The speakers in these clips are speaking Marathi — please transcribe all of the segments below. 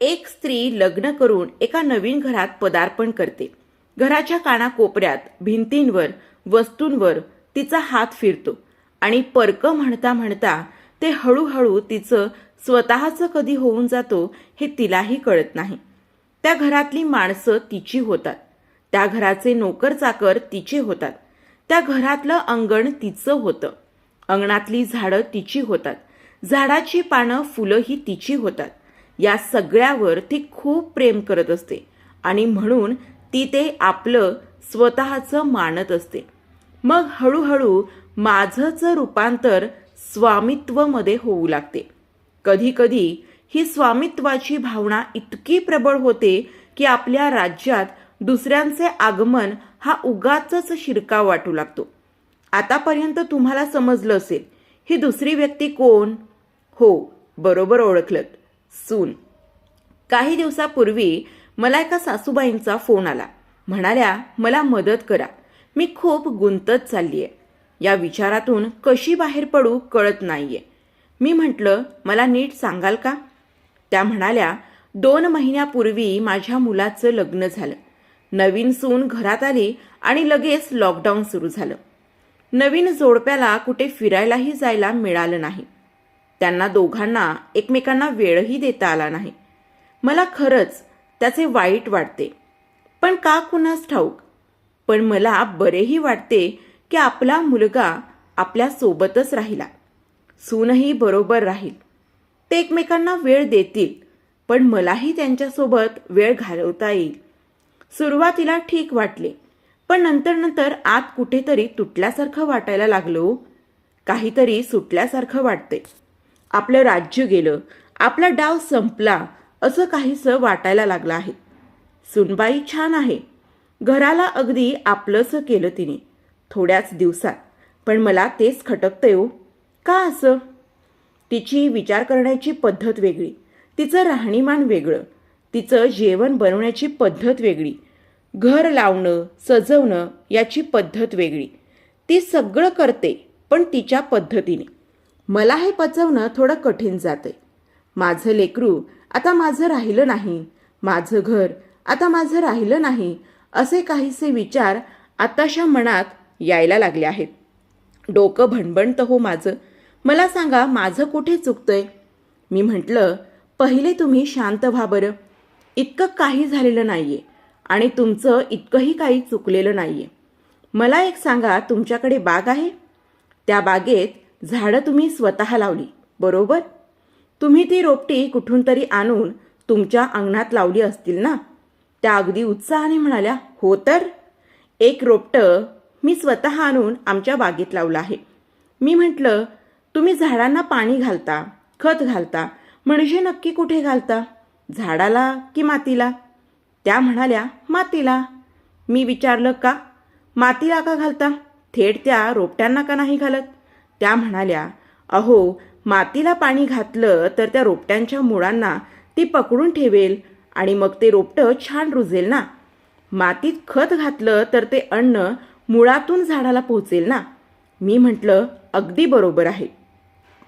एक स्त्री लग्न करून एका नवीन घरात पदार्पण करते. घराच्या कानाकोपऱ्यात भिंतींवर वस्तूंवर तिचा हात फिरतो आणि परक म्हणता म्हणता ते हळूहळू तिचं स्वतःचं कधी होऊन जातो हे तिलाही कळत नाही. त्या घरातली माणसं तिची होतात. त्या घराचे नोकर चाकर तिचे होतात. त्या घरातलं अंगण तिचं होतं. अंगणातली झाडं तिची होतात. झाडाची पानं फुलंही तिची होतात. या सगळ्यावर ती खूप प्रेम करत असते. आणि म्हणून ती ते आपलं स्वतःचं मानत असते. मग हळूहळू माझंचं रूपांतर स्वामित्वमध्ये होऊ लागते. कधीकधी ही स्वामित्वाची भावना इतकी प्रबळ होते की आपल्या राज्यात दुसऱ्यांचे आगमन हा उगाच शिरकाव वाटू लागतो. आतापर्यंत तुम्हाला समजलं असेल ही दुसरी व्यक्ती कोण? हो बरोबर ओळखलत. सून. काही दिवसापूर्वी मला एका सासूबाईंचा फोन आला. म्हणाल्या मला मदत करा. मी खूप गुंतत चालली आहे या विचारातून कशी बाहेर पडू कळत नाहीये. मी म्हटलं मला नीट सांगाल का? त्या म्हणाल्या दोन महिन्यापूर्वी माझ्या मुलाचं लग्न झालं. नवीन सून घरात आली आणि लगेच लॉकडाऊन सुरू झालं. नवीन जोडप्याला कुठे फिरायलाही जायला मिळालं नाही. त्यांना दोघांना एकमेकांना वेळही देता आला नाही. मला खरंच त्याचे वाईट वाटते. पण का कुणास ठाऊक? पण मला बरेही वाटते की आपला मुलगा आपल्या सोबतच राहिला. सूनही बरोबर राहील. ते एकमेकांना वेळ देतील पण मलाही त्यांच्यासोबत वेळ घालवता येईल. सुरुवातीला ठीक वाटले पण नंतर नंतर आत कुठेतरी तुटल्यासारखं वाटायला लागलो. काहीतरी सुटल्यासारखं वाटते. आपलं राज्य गेलं आपला डाव संपला असं काहीसं वाटायला लागलं आहे. सुनबाई छान आहे. घराला अगदी आपलंसं केलं तिने थोड्याच दिवसात. पण मला तेच खटकतं येऊ हो. का असं? तिची विचार करण्याची पद्धत वेगळी तिचं राहणीमान वेगळं तिचं जेवण बनवण्याची पद्धत वेगळी घर लावणं सजवणं याची पद्धत वेगळी. ती सगळं करते पण तिच्या पद्धतीने. मला हे पचवणं थोडं कठीण जाते माझं लेकरू आता माझं राहिलं नाही. माझं घर आता माझं राहिलं नाही. असे काहीसे विचार आताशा मनात यायला लागले आहेत. डोकं भणभणतं हो माझं. मला सांगा माझं कुठे चुकतंय? मी म्हटलं पहिले तुम्ही शांत व्हा बरं. इतकं काही झालेलं नाही आहे आणि तुमचं इतकंही काही चुकलेलं नाही आहे मला एक सांगा तुमच्याकडे बाग आहे? त्या बागेत झाडं तुम्ही स्वतः लावली बरोबर? तुम्ही ती रोपटी कुठून तरी आणून तुमच्या अंगणात लावली असतील ना? त्या अगदी उत्साहाने म्हणाल्या हो तर? एक रोपटं मी स्वतः आणून आमच्या बागेत लावलं आहे. मी म्हटलं तुम्ही झाडांना पाणी घालता खत घालता म्हणजे नक्की कुठे घालता? झाडाला की मातीला? त्या म्हणाल्या मातीला. मी विचारलं का? मातीला का घालता? थेट त्या रोपट्यांना का नाही घालत? त्या म्हणाल्या अहो मातीला पाणी घातलं तर त्या रोपट्यांच्या मुळांना ती पकडून ठेवेल आणि मग ते रोपटं छान रुजेल ना. मातीत खत घातलं तर ते अन्न मुळातून झाडाला पोहोचेल ना. मी म्हटलं अगदी बरोबर आहे.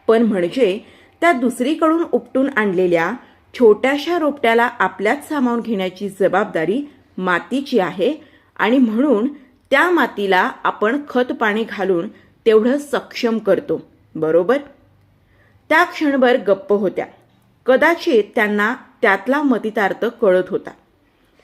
पण म्हणजे त्या दुसरीकडून उपटून आणलेल्या छोट्याशा रोपट्याला आपल्यात सामावून घेण्याची जबाबदारी मातीची आहे आणि म्हणून त्या मातीला आपण खत पाणी घालून तेवढं सक्षम करतो. बरोबर? त्या क्षणभर गप्प होत्या. कदाचित त्यांना त्यातला मतितार्थ कळत होता.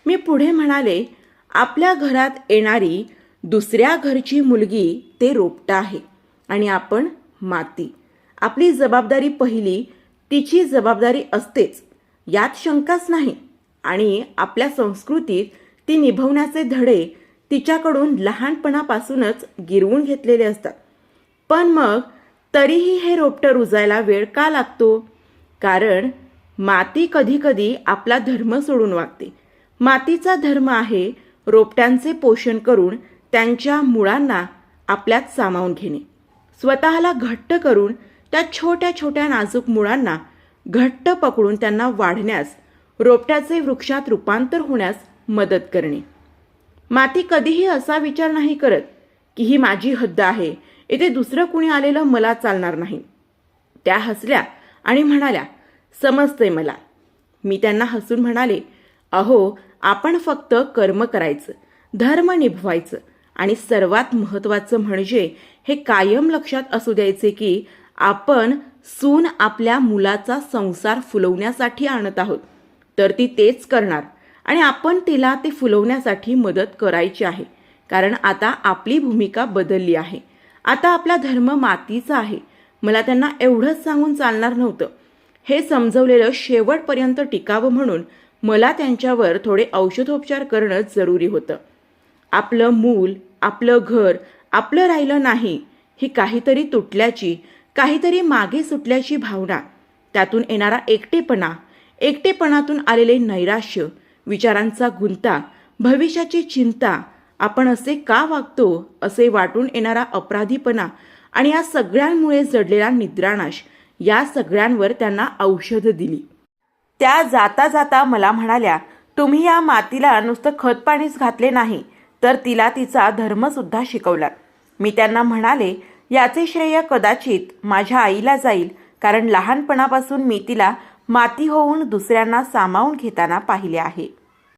मी पुढे म्हणाले आपल्या घरात येणारी दुसऱ्या घरची मुलगी ते रोपट आहे आणि आपण माती. आपली जबाबदारी पहिली तिची जबाबदारी असतेच. यात शंकाच नाही आणि आपल्या संस्कृतीत ती निभवण्याचे धडे तिच्याकडून लहानपणापासूनच गिरवून घेतलेले असतात. पण मग तरीही हे रोपटं रुजायला वेळ का लागतो? कारण माती कधीकधी आपला धर्म सोडून वागते. मातीचा धर्म आहे रोपट्यांचे पोषण करून त्यांच्या मुळांना आपल्यात सामावून घेणे. स्वतःला घट्ट करून त्या छोट्या छोट्या नाजूक मुळांना घट्ट पकडून त्यांना वाढण्यास रोपट्याचे वृक्षात रूपांतर होण्यास मदत करणे. माती कधीही असा विचार नाही करत की ही माझी हद्द आहे इथे दुसरं कुणी आलेलं मला चालणार नाही. त्या हसल्या आणि म्हणाल्या समजतंय मला. मी त्यांना हसून म्हणाले अहो आपण फक्त कर्म करायचं धर्म निभवायचं आणि सर्वात महत्त्वाचं म्हणजे हे कायम लक्षात असू द्यायचे की आपण सून आपल्या मुलाचा संसार फुलवण्यासाठी आणत आहोत. तर ती तेच करणार आणि आपण तिला ते फुलवण्यासाठी मदत करायची आहे. कारण आता आपली भूमिका बदलली आहे. आता आपला धर्म मातीचा आहे. मला त्यांना एवढंच सांगून चालणार नव्हतं. हे समजवलेलं शेवटपर्यंत टिकावं म्हणून मला त्यांच्यावर थोडे औषधोपचार करणं जरुरी होतं. आपलं मूल आपलं घर आपलं राहिलं नाही ही काहीतरी तुटल्याची काहीतरी मागे सुटल्याची भावना त्यातून येणारा एकटेपणा एकटेपणातून आलेले नैराश्य विचारांचा गुंता भविष्याची चिंता आपण असे का वागतो असे वाटून येणारा अपराधीपणा आणि या सगळ्यांमुळे जडलेला निद्रानाश या सगळ्यांवर त्यांना औषधं दिली. त्या जाता जाता मला म्हणाल्या तुम्ही या मातीला नुसतं खतपाणीच घातले नाही तर तिला तिचा धर्मसुद्धा शिकवला. मी त्यांना म्हणाले याचे श्रेय कदाचित माझ्या आईला जाईल कारण लहानपणापासून मी तिला माती होऊन दुसऱ्यांना सामावून घेताना पाहिले आहे.